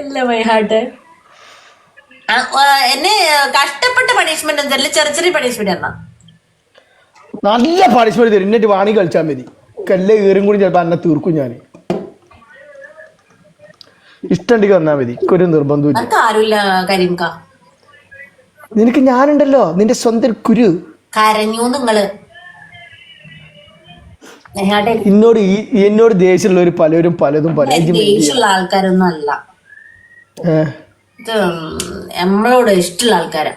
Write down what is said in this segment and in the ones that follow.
ഇല്ല my heart എന്നെ കഷ്ടപ്പെട്ട പണിഷ്മെന്റ് എന്തല്ല ചെറിയ ചെറിയ പണിഷ്മെന്റ് എന്നാ നല്ല പണിഷ്മെന്റ് തരും. എന്നിട്ട് വാണി കളിച്ചാൽ മതി. കല്ല് കയറും കൂടി ചിലപ്പോൾ അന്നെ തീർക്കും ഞാൻ ഇഷ്ടമുണ്ടെങ്കിൽ വന്നാൽ മതി. ഒരു നിർബന്ധമില്ല നിനക്ക് ഞാനുണ്ടല്ലോ. നിന്റെ സ്വന്തം കുരു. കരഞ്ഞു നിങ്ങൾ. എന്നോട് ഈ എന്നോട് ദേഷ്യമുള്ളവർ പലരും പലതും പലരും ദേഷ്യമുള്ള ആൾക്കാരൊന്നും അല്ല. നമ്മളോട് ഇഷ്ടമുള്ള ആൾക്കാരാ.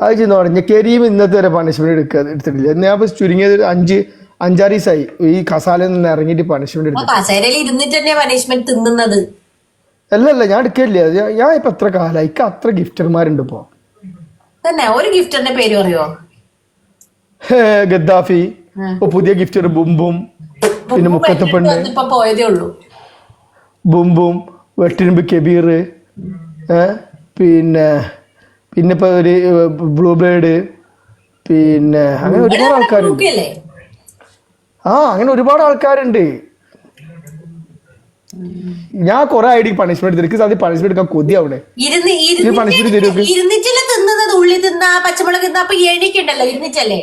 അത് ചെന്ന് പറഞ്ഞ കരീം ഇന്നത്തെ വരെ പണിഷ്മെന്റ് എടുക്കുക എടുത്തിട്ടില്ല. ഞാൻ ഇപ്പൊ ചുരുങ്ങിയത് ഒരു അഞ്ച് അഞ്ചാറ് ദിവസമായി ഈ കസാലയിൽ നിന്ന് ഇറങ്ങിയിട്ട് പണിഷ്മെന്റ് അപ്പൊ എടുത്തു കസേരയിൽ തന്നെ പണിഷ്മെന്റ് തിന്നുന്നത്? അല്ല അല്ല ഞാൻ എടുക്കില്ല ഞാൻ- ഇപ്പൊ എത്ര കാലമായി അത്ര ഗിഫ്റ്റർമാരുണ്ട് ഇപ്പോ. തന്നെ ഒരു ഗിഫ്റ്ററിന്റെ പേര് പറയോ ഹേ, ഗദ്ദാഫി. ഇപ്പൊ പുതിയ ഒരു ബുംബും പിന്നെ മുക്കത്തെ പെണ്ണ്. പോയതേ ഉള്ളൂ. ബുംബും വെട്ടിനുമ്പ് കെബീർ. പിന്നെ പിന്നെ ഇപ്പൊ ഒരു ബ്ലൂ ബേഡ് പിന്നെ അങ്ങനെ ഒരുപാട് ആൾക്കാരുണ്ട്. ആ അങ്ങനെ ഒരുപാട് ആൾക്കാരുണ്ട്. ഞാൻ കുറെ ഐഡി പണിഷ്മെന്റ് എനിക്ക് സാധ്യത പണിഷ്മെന്റ് എടുക്കാൻ കൊതി അവിടെ. ഇരുന്ന് പണിഷ്മെന്റ് തരും ഇരുന്നിട്ട് ഇരുന്നിട്ടല്ലേ തിന്നുന്നത്? ഉള്ളി തിന്ന പച്ചമുളക് തിന്ന അപ്പൊ എണീക്കണ്ടല്ലോ? ഇരുന്നിട്ടല്ലേ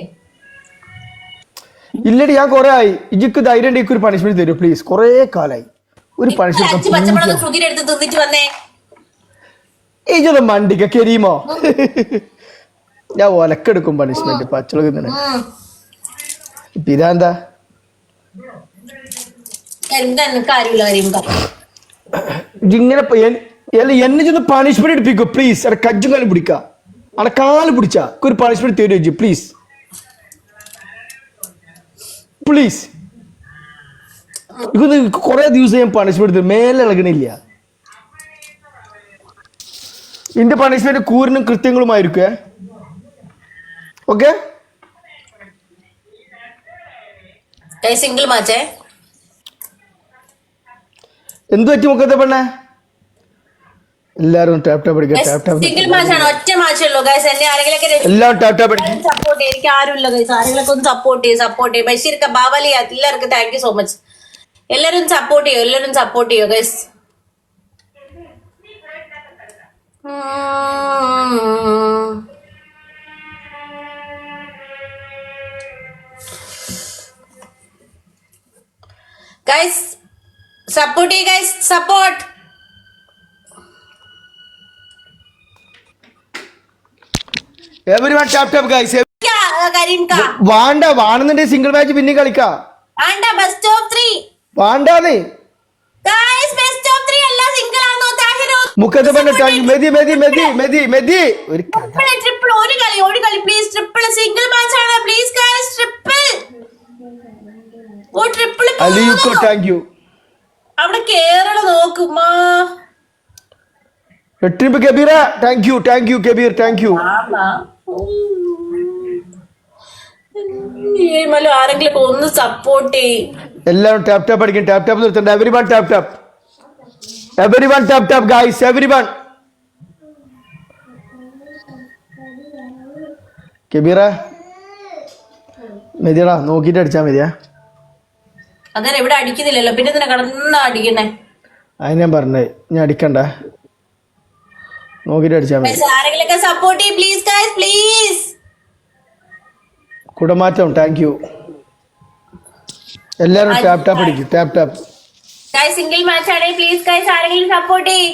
ഇല്ലടി ഞാൻ കൊറേ ആയി. ഇജിക്ക് ധൈര്യം ഉണ്ടെങ്കിൽ ഒരു പണിഷ്മെന്റ് തരൂ പ്ലീസ് കൊറേ കാലായി. ഒരു പണിഷ്മെന്റ് ഇജത് മണ്ടിക്ക കരീമോ? ഞാൻ ഒലക്കെടുക്കും പണിഷ്മെന്റ് പച്ചളക്ക് തന്നെ എനിക്ക് ഇങ്ങനെ എന്നെ ചെന്ന് പണിഷ്മെന്റ് എടുപ്പിക്കോ പ്ലീസ് അവിടെ കജ്ജും കാലം പിടിക്ക. അവിടെ കാൽ പിടിച്ചാ. ഒരു പണിഷ്മെന്റ് തരുമോ പ്ലീസ് പ്ലീസ് ഇതൊന്ന് കുറെ ദിവസം ഞാൻ പണിഷ്മെന്റ് തരും മേലെ ഇളകണില്ല. എന്റെ പണിഷ്മെന്റ് കൂറിനും കൃത്യങ്ങളുമായിരിക്കേ ഓക്കെ സിംഗിൾ മാച്ചേ? എന്ത് പറ്റി മുഖത്തെ പെണ്ണെ? എല്ലാരും ടാപ്പ് ടാപ്പ് അടിക്കുക ടാപ്പ് ടാപ്പ് സിംഗിൾ മാച്ച് ആണ് ഒറ്റ മാച്ചേ ഉള്ളൂ. ഗൈസ് എന്നെ ആരെങ്കിലും എല്ലാം ടാപ്പ് ടാപ്പ് അടിക്കുക. സപ്പോർട്ട് എനിക്ക് ആരും ഇല്ല ഗൈസ് ആരെങ്കിലും ഒന്ന് സപ്പോർട്ട് ചെയ്യും സപ്പോർട്ട് ചെയ്യും. ബഷീർക്ക് ബാബലി എല്ലാവർക്കും താങ്ക് യു സോ മച്ച് എല്ലാരും സപ്പോർട്ട് ചെയ്യോ എല്ലാരും സപ്പോർട്ട് ചെയ്യോ ഗൈസ് ഗൈസ് സപ്പോർട്ട് ചെയ്യ guys support every one tap tap guys വാണ്ട സിംഗിൾ മാച്ച് പിന്നെ കളിക്കാം. വാണ്ടാന്ന്. മുഖത്തെ മെതി മെതി മെതി മെതി മെതി. ഒരു ട്രിപ്പിൾ ഒരു കളി ഒരു കളി. പ്ലീസ് ട്രിപ്പിൾ സിംഗിൾ മാച്ച് ആണ്. Please guys triple oh triple അലിയുക്കോ താങ്ക് യു അവിടെ കേരള നോക്കുമാ എട്ടിനിപ്പ് കബീറ. Thank you thank you Kabeer thank you ആരെങ്കിലും ഒന്ന് സപ്പോർട്ട് ചെയ്യും എല്ലാവരും ടാപ്പ് ടാപ്പ് അടിക്കും tap tap നിർത്തണ്ട. Every one tap tap every one tap tap guys every one കെബീറ മെതിയടാ നോക്കിട്ട് അടിച്ചാ മതിയാ. അതെ ഇവിടെ അടിക്കുന്നില്ലല്ലോ. പിന്നെ കടന്ന അടിക്കുന്നേ? അത് ഞാൻ പറഞ്ഞേ ഞാൻ അടിക്കണ്ട. നോക്കിയിട്ട് അടിച്ചാൽ മതി. Guys, ആരെങ്കിലൊക്കെ സപ്പോർട്ട് ചെയ്യ് please guys please Kudamattam thank you എല്ലാരും ടാപ്പ് ടാപ്പ് അടിക്കും tap tap guys single match ആണെങ്കിൽ പ്ലീസ് ഗൈസ് ആരെങ്കിലും സപ്പോർട്ട് ചെയ്യ്.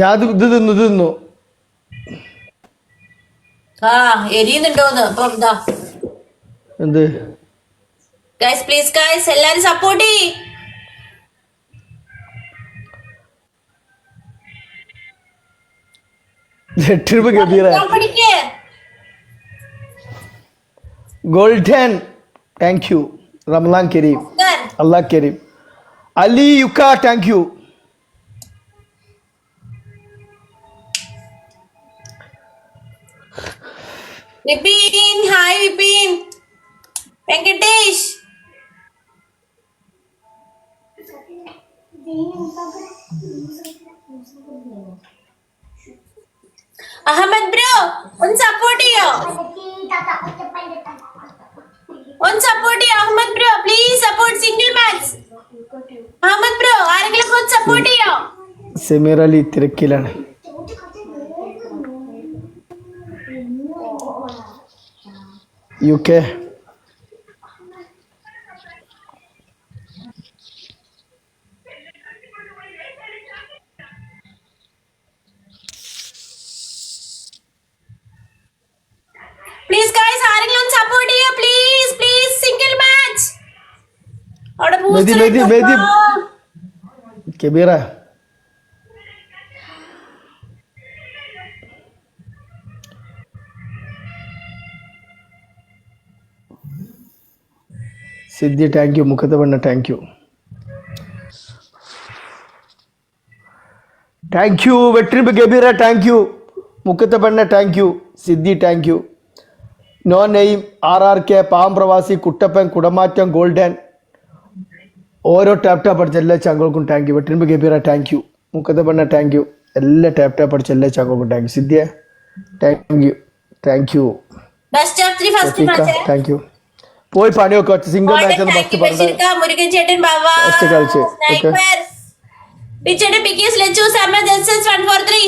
ഞാൻ ഇത് തിന്നു തിന്നു. ആ എരിയുന്നുണ്ടോന്ന്. അപ്പൊ എന്താ? എന്ത്? ഗൈസ് പ്ലീസ് ഗൈസ് എല്ലാരും സപ്പോർട്ട് ചെയ്യും. എട്ട് രൂപ ഗംഭീര golden thank you Ramlan Kareem Alla Kareem Ali Yukka thank you Vipin hi Vipin. Venkatesh. Ahmed bro ഒന്ന് സപ്പോർട്ട് ചെയ്യോ? ഒന്ന് സപ്പോർട്ട് ചെയ്യോ Ahmed bro? Please support single match Ahmed bro ആരെങ്കിലും ഒന്ന് സപ്പോർട്ട് ചെയ്യോ? സെമീർ അലി തിരക്കിലാണ്. യു കെ പ്ലീസ് ഗൈസ് ആരെങ്കിലും ഒന്ന് സപ്പോർട്ട് ചെയ്യോ പ്ലീസ് പ്ലീസ് സിംഗിൾ മാച്ച് അവിടെ മെതി, booster മെതി, ഇട്ടോ. മെതി. കബീറ സിദ്ധി താങ്ക് യു മുഖത്ത് പെണ്ണ താങ്ക് യു താങ്ക് യു വെട്രിബ് ഗബീറ താങ്ക് യു മുഖത്ത് പെണ്ണ thank you Siddhi thank you no name R R K palm Pravasi Kuttappan Kudamattam golden ഓരോ ടാപ്പ് ടാപ്പ് അടിച്ച എല്ലാ ചാങ്കൾക്കും താങ്ക് യു വെട്ടിനുമ്പ് ഗബീറ താങ്ക് യു മുക്കത്തെ പെണ്ണ താങ്ക് യു എല്ലാ ടാപ്പ് ടാപ്പ് അടിച്ച എല്ലാ ചാങ്കൾക്കും thank you Scindia thank you thank you first thank you പോയി പണിയൊക്കെ സിംഗിൾ മാച്ച് ഫസ്റ്റ് First കളിച്ച്. ഓക്കെ പിച്ചയുടെ പിക്കേസ് ലച്ചു സമയ ജൻസൻസ് വൺ ഫോർ ത്രീ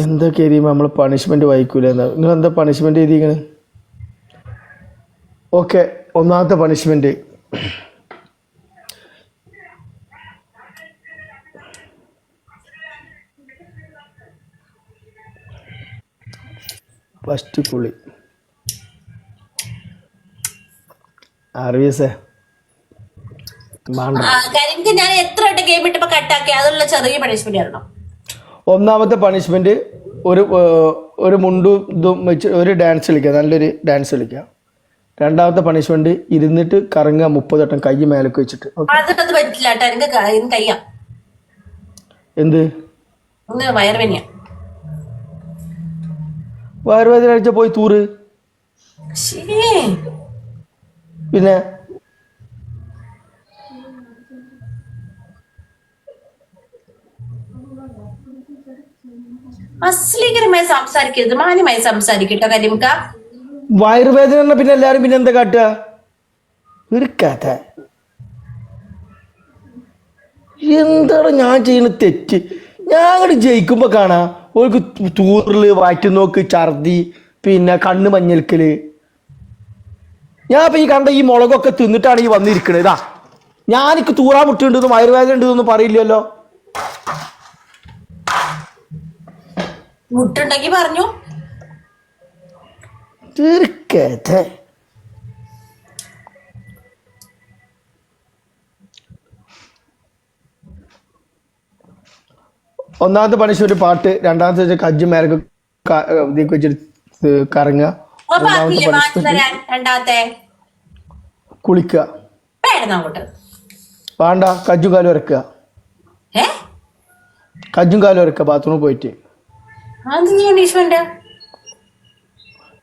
എന്താ കയറിയുമ്പോൾ നമ്മൾ പണിഷ്മെന്റ് വായിക്കൂല നിങ്ങൾ എന്താ പണിഷ്മെന്റ് എഴുതിയിരിക്കണേ? ഓക്കെ ഒന്നാമത്തെ പണിഷ്മെന്റ് ഫസ്റ്റ് കുളി അറിയസേ ഞാൻ എത്ര വട്ടം ഗെയിം ഇട്ടപ്പോ കട്ടാക്കി അതുള്ള ചെറിയ പണിഷ്മെന്റ് ആണോ ഒന്നാമത്തെ പണിഷ്മെന്റ് ഒരു ഒരു മുണ്ടും ഇതും വെച്ച് ഒരു ഡാൻസ് കളിക്കുക നല്ലൊരു ഡാൻസ് കളിക്കുക രണ്ടാമത്തെ പണിഷ്മെന്റ് ഇരുന്നിട്ട് കറങ്ങുക മുപ്പത് വട്ടം കൈ മേലേക്ക് വെച്ചിട്ട്. പറ്റില്ല എന്ത്? വയറുവേനിയ വയറുവേദന അടിച്ച പോയി തൂറ് പിന്നെ? അശ്ലീകരമായി സംസാരിക്കരുത് മാന്യമായി സംസാരിക്കട്ടോ കരിമുക്ക. വയറുവേദന പിന്നെ എല്ലാരും പിന്നെ എന്താ കാട്ടുക? ഒരു കഥ എന്താണ് ഞാൻ ചെയ്യുന്ന തെറ്റ്? ഞാൻ ജയിക്കുമ്പോൾ ജയിക്കുമ്പോ കാണാ ഓർക്ക് തൂറിൽ വാറ്റുനോക്ക് ഛർദി പിന്നെ കണ്ണ് മഞ്ഞൽക്കൽ ഞാൻ ഇപ്പൊ ഈ കണ്ട ഈ മുളകൊക്കെ തിന്നിട്ടാണ് ഈ വന്നിരിക്കണത്. ഇതാ ഞാനിക്ക് തൂറാ മുട്ടുണ്ടെന്നും വയറുവേദന ഉണ്ടെന്നൊന്നും പറയില്ലല്ലോ. മുട്ടുണ്ടെങ്കി പറഞ്ഞു. ഒരു ഒന്നാമത്തെ ഒരു പാട്ട് രണ്ടാമത്തെ വെച്ചാൽ കജ്ജുമാരൊക്കെ മേലക്ക് ക- ഇതിലേക്ക് വെച്ചിട്ട് കറങ്ങുക. മൂന്നാമത്തെ കുളിക്കുക. വേണ്ട കജ്ജു കാലും ഇറക്കുക കജ്ജും കാലും ഇറക്കുക ബാത്റൂമിൽ പോയിട്ട്.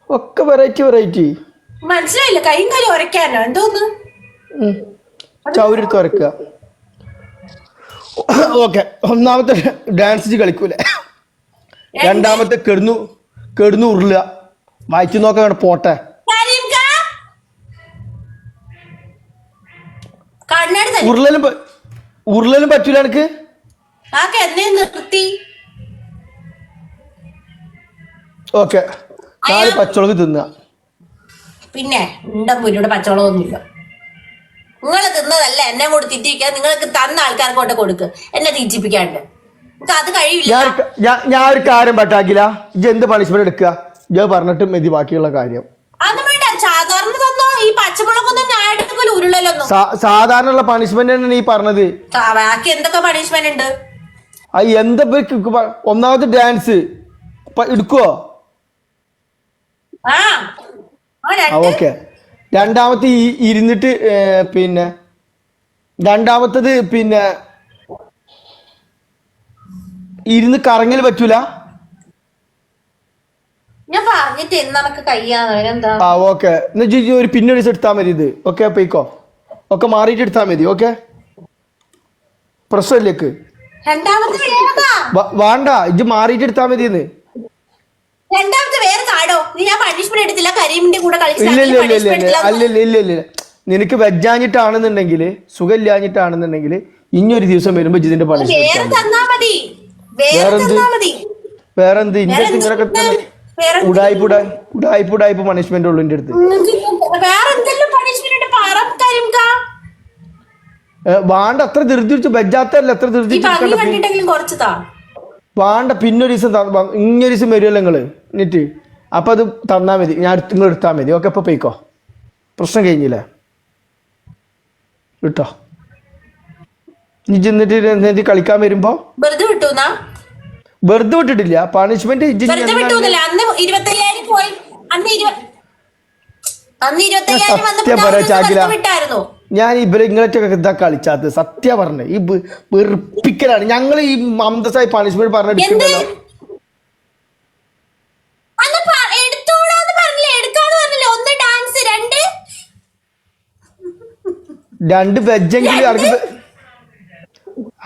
ഒക്കെ വെറൈറ്റി വെറൈറ്റി. മനസ്സിലായില്ല കൈയും കാലും ഉരയ്ക്കാനോ? എന്തോന്ന്? ചൗരിടുത്ത് ഇറക്കുക ഓക്കെ. ഒന്നാമത്തെ ഡാൻസ് കളിക്കൂലേ? രണ്ടാമത്തെ കെടുന്നു കെടുന്നു ഉരുളുക. വായിച്ചു നോക്കാൻ പോട്ടെ. ഉരുളലും ഉരുളലും പറ്റൂല എനിക്ക്? നിർത്തി. ഓക്കെ. നാല് പച്ചമുളക് തിന്നുക. പിന്നെ ഉണ്ടോ മുരിയുടെ പച്ചവളമൊന്നുമില്ല നിങ്ങൾ തിന്നതല്ല എന്നെ കൂടെ തിറ്റിക്കാൻ നിങ്ങൾക്ക് തന്ന ആൾക്കാർക്ക് കൊണ്ട് കൊടുക്ക്. എന്നെ തീറ്റിപ്പിക്കാണ്ട്. നിങ്ങൾക്ക് അത് കഴിയില്ല. ഞാൻ ഒരു കാര്യം പറ്റാക്കില്ല എന്ത് പണിഷ്മെന്റ് എടുക്കുക ഞാൻ പറഞ്ഞിട്ട് മതി ബാക്കിയുള്ള കാര്യം. സാധാരണ തന്നോ. ഈ പച്ചമുളകൊന്നും ഞാൻ എടുക്കല ഉരുളലൊന്നും. പണിഷ്മെന്റ് തന്നെ നീ പറഞ്ഞത്. ബാക്കി എന്തൊക്കെ പണിഷ്മെന്റ് ഉണ്ട്? എന്താ ഇപ്പൊ ഒന്നാമത്തെ ഡാൻസ് എടുക്കുവോ? ആ ഓക്കെ. രണ്ടാമത്തെ ഈ ഇരുന്നിട്ട് പിന്നെ രണ്ടാമത്തത് പിന്നെ ഇരുന്ന് കറങ്ങൽ പറ്റൂല? ഞാൻ പറഞ്ഞിട്ട് കയ്യാന്ന് ആ ഓക്കെ. എന്നാ ഒരു പിന്നൊരു എടുത്താൽ മതി ഇത്. ഓക്കെ പോയിക്കോ. ഒക്കെ മാറിയിട്ട് എടുത്താൽ മതി ഓക്കെ? പ്രശ്നമില്ലേക്ക്? വേണ്ട. ഇത് മാറിയിട്ട് എടുത്താൽ മതി എന്ന് രണ്ടാമത്തെ വേറെ കാടോ നീ ഞാൻ പണിഷ്മെന്റ് എടുത്തില്ല. കരീമിന്റെ കൂടെ കളിച്ചില്ല. നിനക്ക് വെജാഞ്ഞിട്ടാണെന്നുണ്ടെങ്കിൽ സുഖമില്ലാഞ്ഞിട്ടാണെന്നുണ്ടെങ്കിൽ ഇനിയൊരു ദിവസം വരുമ്പോ ഇതിന്റെ പണിഷ്മെന്റ് വേറെന്ത്? വേറെ എന്ത് ഇന്റെ വേറെ ഉടായ്പ ഉടായ്പ ഉടായ്പ പണിഷ്മെന്റ് ഉള്ളു എന്റെ അടുത്ത്. വേണ്ട അത്ര ധൃതി വെജാത്തല്ല എത്ര ഈ വാണ്ട പിന്നൊരു ദിവസം ഇങ്ങൊരു ദിവസം വരുമല്ലോ നിങ്ങൾ എന്നിട്ട് അപ്പം അത് തന്നാൽ മതി. ഞാൻ എടുത്ത് നിങ്ങൾ എടുത്താൽ മതി. ഓക്കെ അപ്പോൾ പോയിക്കോ. പ്രശ്നം കഴിഞ്ഞില്ലേ. വിട്ടോ. നീ ചെന്നിട്ട് എന്നിട്ട് കളിക്കാൻ വരുമ്പോ? വെറുതെ വിട്ടുന്നാ? വെറുതെ വിട്ടിട്ടില്ല. പണിഷ്മെന്റ് ഇരുപത്തയ്യായിരം സത്യം പറയാ. വിട്ടായിരുന്നു. ഞാൻ ഇവരെ ഇങ്ങളൊക്കെ ഇതാ കളിച്ചാത്ത സത്യ പറഞ്ഞ ഈ വെറുപ്പിക്കലാണ്. ഞങ്ങൾ ഈ മമതസായി പണിഷ്മെന്റ് പറഞ്ഞു പറഞ്ഞെടുക്കണ്ടല്ലോ രണ്ട്? വെജെങ്കിലും അനക്ക്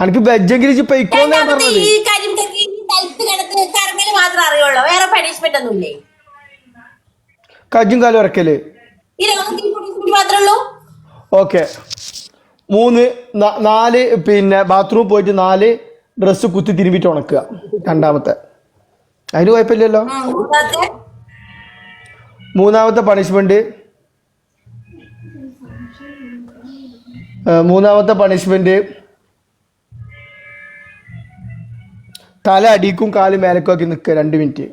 അനക്ക് വെജെങ്കിലും ഇജ്ജ് പൊയ്ക്കോന്നാ പറഞ്ഞത്. വേറെ പണിഷ്മെന്റ് കജ്ജും കാലും ഇറക്കൽ മാത്രമേ ഉള്ളൂ? ഓക്കെ. മൂന്ന് നാല് പിന്നെ ബാത്റൂമിൽ പോയിട്ട് നാല് ഡ്രസ്സ് കുത്തി തിരുമ്പിട്ട് ഉണക്കുക. രണ്ടാമത്തെ. അതിന് കുഴപ്പമില്ലല്ലോ? മൂന്നാമത്തെ. പണിഷ്മെന്റ് മൂന്നാമത്തെ പണിഷ്മെന്റ് തല അടിക്കും കാൽ മേലക്കും ആക്കി നിൽക്കുക രണ്ട് മിനിറ്റ്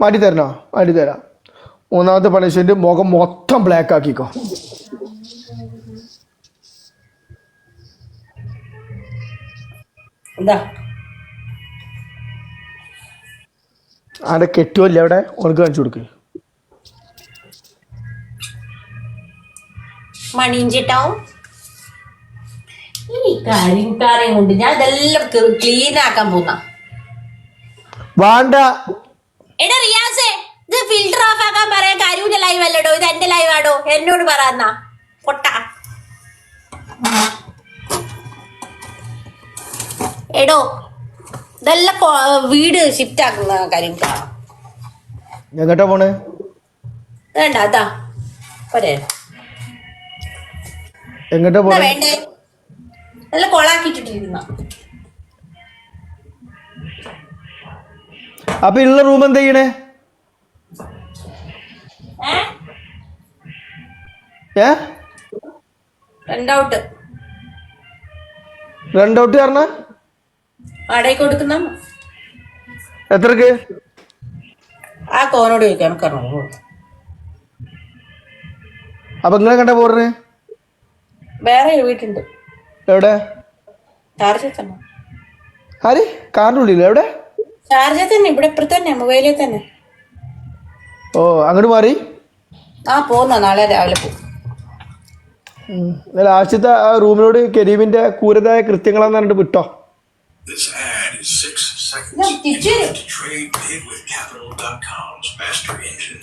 മാറ്റി തരണോ? മാറ്റി തരാം. മൂന്നാമത്തെ പണിഷ്മെന്റ് മുഖം മൊത്തം ബ്ലാക്ക് ആക്കിക്കോ. എന്താ? ആടെ കെട്ടുമല്ലേ അവിടെ? ഉണക്ക് കാണിച്ചു കൊടുക്ക്. മണിഞ്ചിട്ടാവും ഈ കരിങ്കാരയും കൊണ്ട് ഞാൻ ഇതെല്ലാം ക്ലീൻ ആക്കാൻ പോന്ന. വേണ്ട. എടാ റിയാസേ ഇത് ഫിൽട്ടർ ഓഫ് ആക്കാൻ പറയാൻ കരൂന്റെ ലൈവ് അല്ലടോ ഇത് എന്റെ ലൈവ് ആടോ എന്നോട് പറ പൊട്ട. എടോ ഇതെല്ലാം വീട് ഷിഫ്റ്റ് ആക്കുന്ന കാര്യം എങ്ങോട്ടാ പോണേ? വേണ്ട അതാ. പോരെ. എങ്ങോട്ടാ പോണേ? വേണ്ടേ? നല്ല കൊളാക്കിട്ടിട്ടിരിക്കുന്ന അപ്പൊ ഉള്ള റൂം എന്താ ചെയ്യണേ? ഏ? രണ്ടൗട്ട് പറഞ്ഞ? വാടകയ്ക്ക് കൊടുക്കുന്ന? എത്രക്ക്? ആ കോനോട് ചോദിക്കാം നമുക്കറിഞ്ഞു അപ്പൊ നിങ്ങളെ കണ്ട പോറിന് വേറെ വീട്ടുണ്ട്. എവിടെ? ആര്? കാറിന്റെ ഉള്ളിൽ എവിടെ? ചാർജ് തന്നെ ഇവിടെ തന്നെ മൊബൈലിൽ തന്നെ ഓ അങ്ങോട്ട് മാറി ആ പോന്ന നാളെ രാവിലെ പോകും ലാസ്റ്റത്തെ ആ റൂമിലോട് കരീമിന്റെ ക്രൂരതായ കൃത്യങ്ങളാന്ന് പറഞ്ഞിട്ട് വിട്ടോ This ad is six seconds. No, did you? To trade big with Capital.com's master engine.